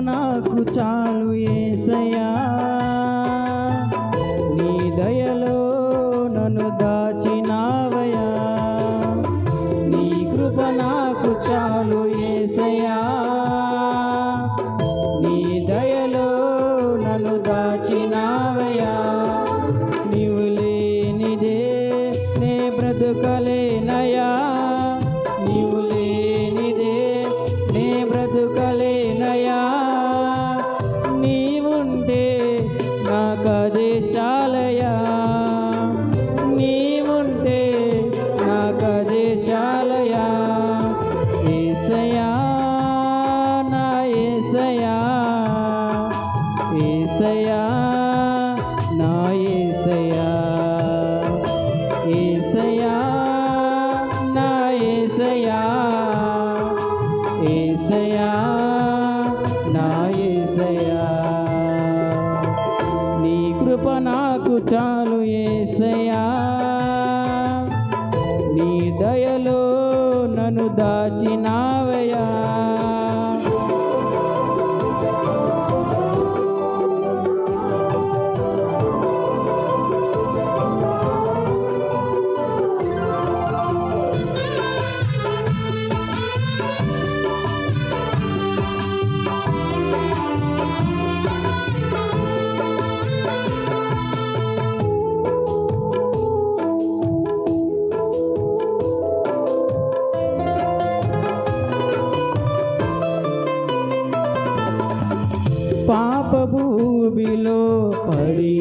నాకు చాలు ఏసయ్యా. ఏసయా నీ కృప నాకు చాలు ఏసయా నీ దయలో నన్ను దాచినా భూమిలో పడి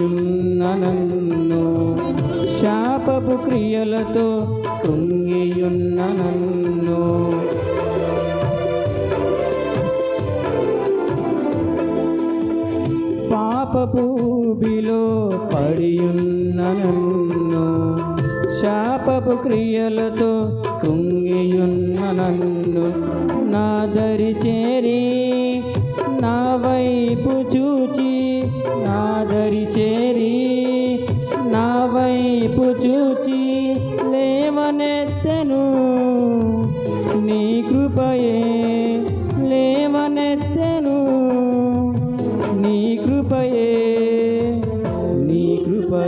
నన్ను శాపపు క్రియలతో కృంగియున్న నన్ను. పాప భూమిలో నన్ను శాపపు క్రియలతో కృంగియున్న నన్ను. నా దరి చేరి నా వైపు చూ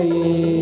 உரையே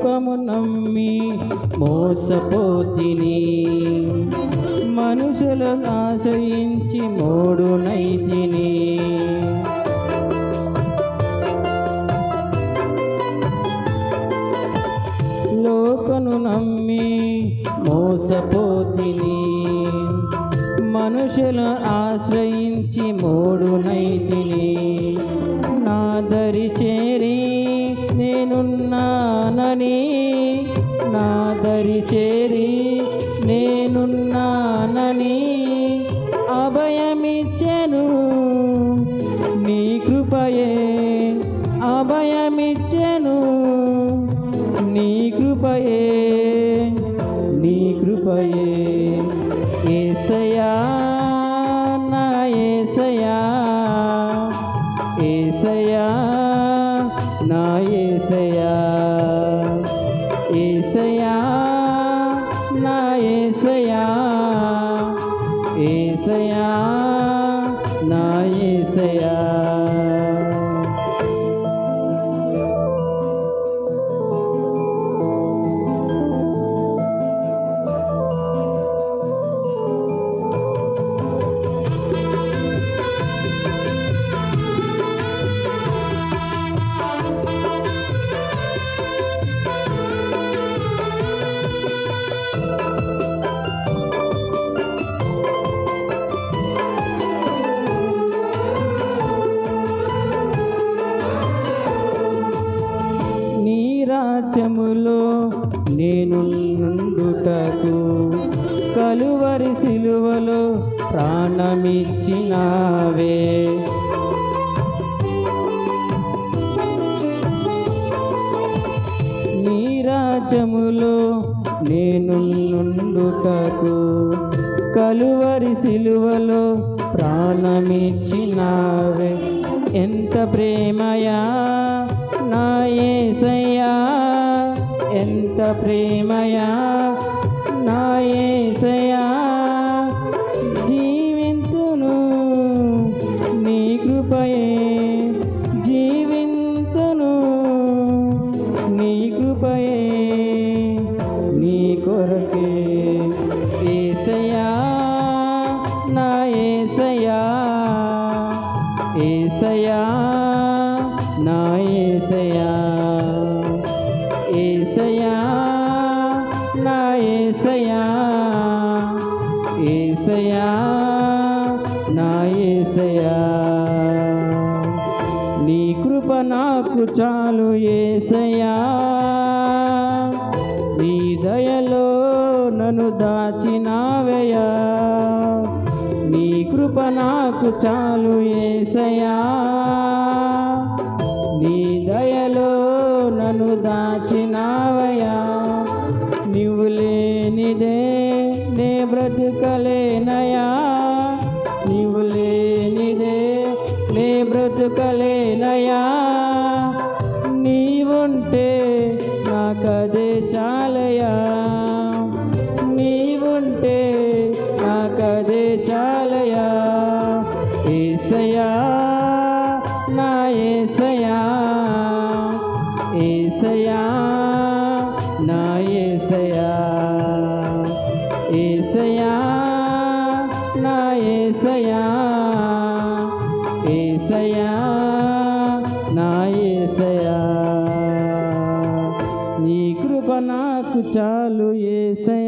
లోకము నమ్మి మోసపోతిని. మనుషులను ఆశ్రయించి మోడునైతిని లోకను నమ్మి మోసపోతిని. మనుషులను ఆశ్రయించి మోడునైతిని నా దరిచే చేరి నా దరిచే నుండుటకు కలువరి సిలువలో ప్రాణమిచ్చినావే. నీరాజములో నేను నుండుటకు కలువరి సిలువలో ప్రాణమిచ్చినావే. ఎంత ప్రేమయా నా ఏసయ్యా. ఎంత ప్రేమయా. ఏసయా నా ఏసయా నీ కృప నాకు చాలు ఏసయా నీ దయలో నన్ను దాచినావయ్యా. నీ కృప నాకు చాలు ఏసయా నీ దయలో నన్ను దాచినావయ్యా. నీవు లేనిదే నే బ్రతుకలేనయా? నీవు లేనిదే నే బ్రతుకలేనయా? నా ఏసయా ఏసయా నా ఏసయా నీ కృప నాకు చాలు ఏసయా